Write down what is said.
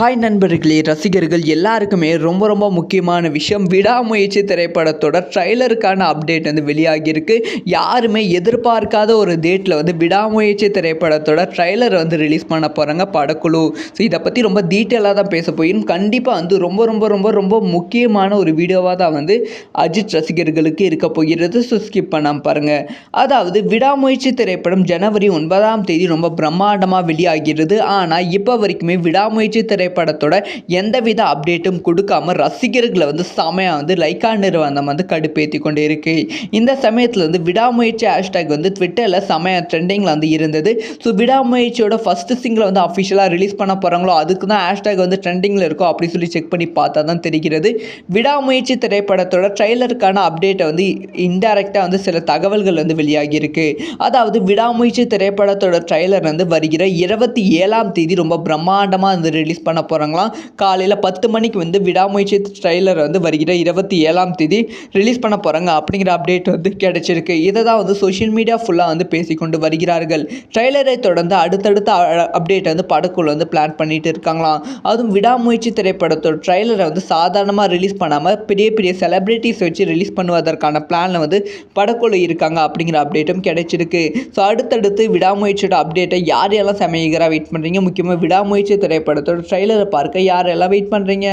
Hi நண்பர்களே ரசிகர்கள் எல்லாருக்குமே ரொம்ப ரொம்ப முக்கியமான விஷயம் விடாமுயற்சி திரைப்படத்தோட ட்ரைலருக்கான அப்டேட் வந்து வெளியாகியிருக்கு. யாருமே எதிர்பார்க்காத ஒரு டேட்டில் வந்து விடாமுயற்சி திரைப்படத்தோட ட்ரைலர் வந்து ரிலீஸ் பண்ண போகிறாங்க படக்குழு. ஸோ இதை பற்றி ரொம்ப டீட்டெயிலாக தான் பேச போயிடும் கண்டிப்பாக வந்து ரொம்ப ரொம்ப ரொம்ப ரொம்ப முக்கியமான ஒரு வீடியோவாக தான் வந்து அஜித் ரசிகர்களுக்கு இருக்க போகிறது. ஸோ ஸ்கிப் பண்ணாமல் பாருங்கள் அதாவது விடாமுயற்சி திரைப்படம் ஜனவரி ஒன்பதாம் தேதி ரொம்ப பிரம்மாண்டமாக வெளியாகிறது ஆனால் இப்போ வரைக்குமே விடாமுயற்சி திரைப்படத்தோட எந்தவித அப்டேட்டும் கொடுக்காம ரசிகர்களை வந்து செமையாக வந்து லைக்கா நிறுவனம் வந்து கடுப்பேற்றி கொண்டு இருக்கு. இந்த சமயத்தில் வந்து விடாமுயற்சி ஹேஷ்டேக் வந்து ட்விட்டரில் செமையாக ட்ரெண்டிங்கில் வந்து இருந்தது. ஸோ விடாமுயற்சியோட ஃபஸ்ட்டு சிங்கில் வந்து அஃபிஷியலாக ரிலீஸ் பண்ண போகிறாங்களோ அதுக்கு தான் ஹேஷ்டேக் வந்து ட்ரெண்டிங்கில் இருக்கும் அப்படின்னு சொல்லி செக் பண்ணி பார்த்தா தான் தெரிகிறது. விடாமுயற்சி திரைப்படத்தோட ட்ரெய்லருக்கான அப்டேட்டை வந்து இன்டெரக்டாக வந்து சில தகவல்கள் வந்து வெளியாகி இருக்கு. அதாவது விடாமுயற்சி திரைப்படத்தோட ட்ரெய்லர் வந்து வருகிற இருபத்தி ஏழாம் தேதி ரொம்ப பிரம்மாண்டமாக வந்து ரிலீஸ் பண்ண போகிறாங்களாம் காலையில் பத்து மணிக்கு வந்து விடாமுயற்சி ட்ரைலர் வந்து வருகிற இருபத்தி ஏழாம் தேதி ரிலீஸ் பண்ண போகிறாங்க அப்படிங்கிற அப்டேட் வந்து கிடைச்சிருக்கு. இதை தான் வந்து சோஷியல் மீடியா ஃபுல்லாக வந்து பேசிக்கொண்டு வருகிறார்கள். ட்ரெய்லரை தொடர்ந்து அடுத்தடுத்த அப்டேட் வந்து படக்குழு வந்து பிளான் பண்ணிட்டு இருக்காங்களாம். அதுவும் விடாமுயற்சி திரைப்படத்தோட ட்ரைலரை வந்து சாதாரணமாக ரிலீஸ் பண்ணாமல் பெரிய பெரிய செலிப்ரிட்டிஸ் வச்சு ரிலீஸ் பண்ணுவதற்கான பிளானில் வந்து படக்குழு இருக்காங்க அப்படிங்கிற அப்டேட்டும் கிடைச்சிருக்கு. ஸோ அடுத்தடுத்து விடாமுயற்சியோட அப்டேட்டை யார் யாரெல்லாம் சமயகராக வெயிட் பண்ணுறீங்க முக்கியமாக விடாமுயற்சி திரைப்படத்தோட ட்ரெய்லரை பார்க்க யாரெல்லாம் வெயிட் பண்ணுறீங்க